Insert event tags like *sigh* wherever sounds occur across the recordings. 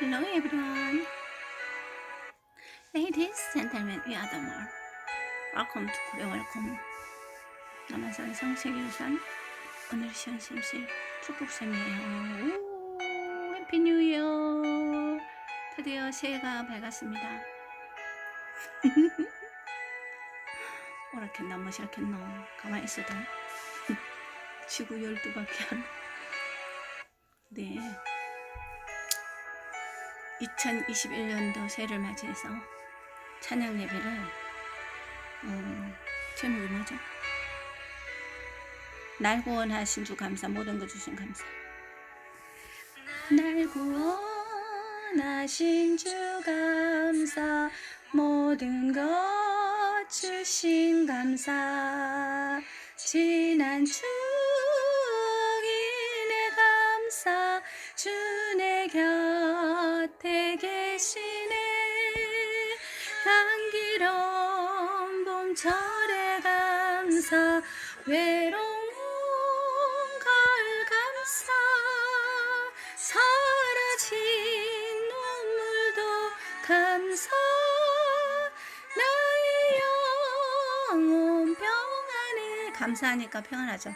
Hello everyone. Ladies, gentlemen, we are the more. Welcome to Korea Welcome. 남한산의 성세계유산 오늘 시원심실 축복샘이에요. 오, 해피 뉴 이어. 드디어 새해가 밝았습니다. 오락했나 뭐시락했나 가만히 있어도 지구 12바퀴 안 네. 2021년도 새해를 맞이해서 찬양 예배를 어, 제목이 뭐죠? 날 구원하신 주 감사 모든 것 주신 감사 날 구원하신 주 감사 모든 것 주신 감사 지난 주기네 감사 주내 곁 에 계시네. 향기로운 봄철에 감사. 외로운 가을 감사. 사라진 눈물도 감사. 나의 영혼 평안에 감사하니까 평안하죠.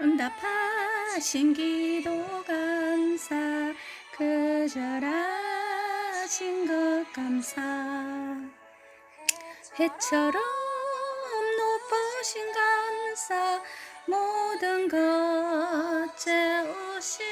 응답하신 기도 감사 그절하신 것 감사. 해처럼 높으신 감사. 모든 것 채우시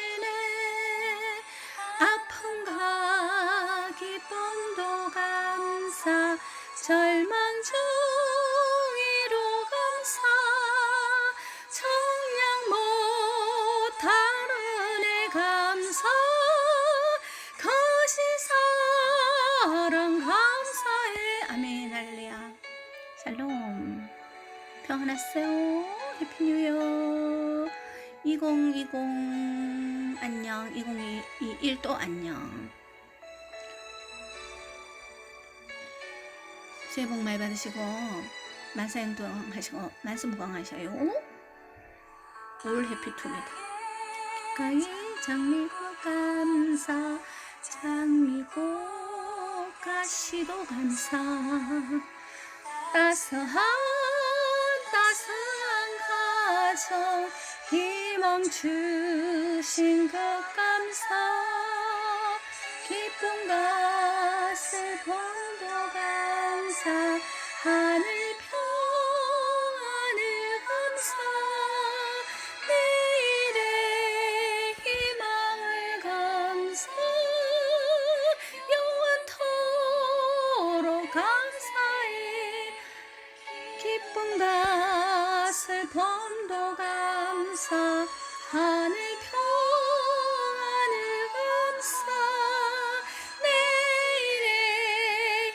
아멘 할렐루야. 샬롬. 평안하세요 해피 뉴이어. 2020 안녕. 2021도 안녕. 새해 복 많이 받으시고 만사행동 하시고 만수무강하셔요. 올 해피투게더 가까이 장미꽃 감사 장미꽃 가시도 감사. 따스한 따스한 가정 희망 주신 것 감사. 기쁨과 슬픔도 감사. 하늘 기쁨과 슬픔도 감사 하늘 평안을 감사 내일의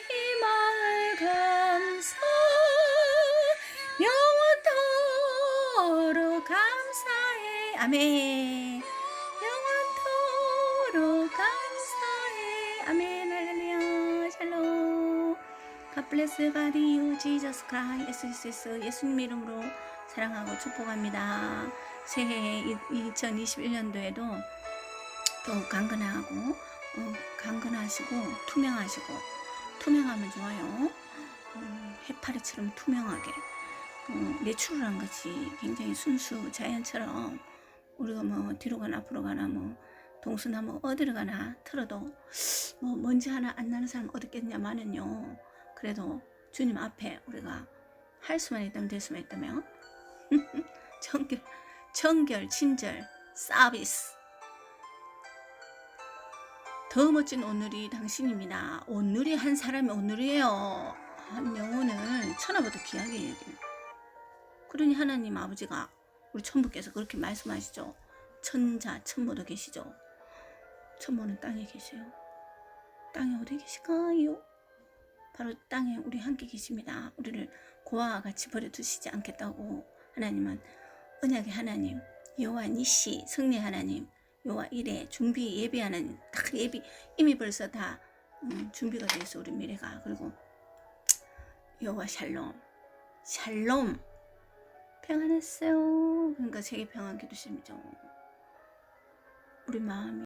희망을 감사 영원토록 감사해. 아멘 God bless God you Jesus Christ 예수 예수 예수님 이름으로 사랑하고 축복합니다. 새해 2021년도에도 더욱 강건하고 어, 강건하시고 투명하시고 투명하면 좋아요. 어, 해파리처럼 투명하게 어, 내추럴한 것이 굉장히 순수 자연처럼 우리가 뭐 뒤로 가나 앞으로 가나 뭐 동수나 뭐 어디로 가나 틀어도 뭐 먼지 하나 안 나는 사람 어디 있겠냐마는요 그래도 주님 앞에 우리가 할 수만 있다면 될 수만 있다면 *laughs* 청결 청결 친절 서비스 더 멋진 오늘이 당신입니다 오늘이 한 사람의 오늘이에요 한 영혼은 천하보다 귀하게 해야 돼요 그러니 하나님 아버지가 우리 천부께서 그렇게 말씀하시죠. 천자 천모도 계시죠. 천모는 땅에 계세요. 땅에 어디 계실까요? 바로 땅에 우리 함께 계십니다. 우리를 고아와 같이 버려두시지 않겠다고 하나님은 언약의 하나님 여호와 니시 승리 하나님 여호와 이래 준비 예비하는 다 예비 이미 벌써 다 음, 준비가 돼 있어 우리 미래가 그리고 여호와 샬롬 샬롬 평안했어요. 그러니까 세계 평안 기도심이죠. 우리 마음이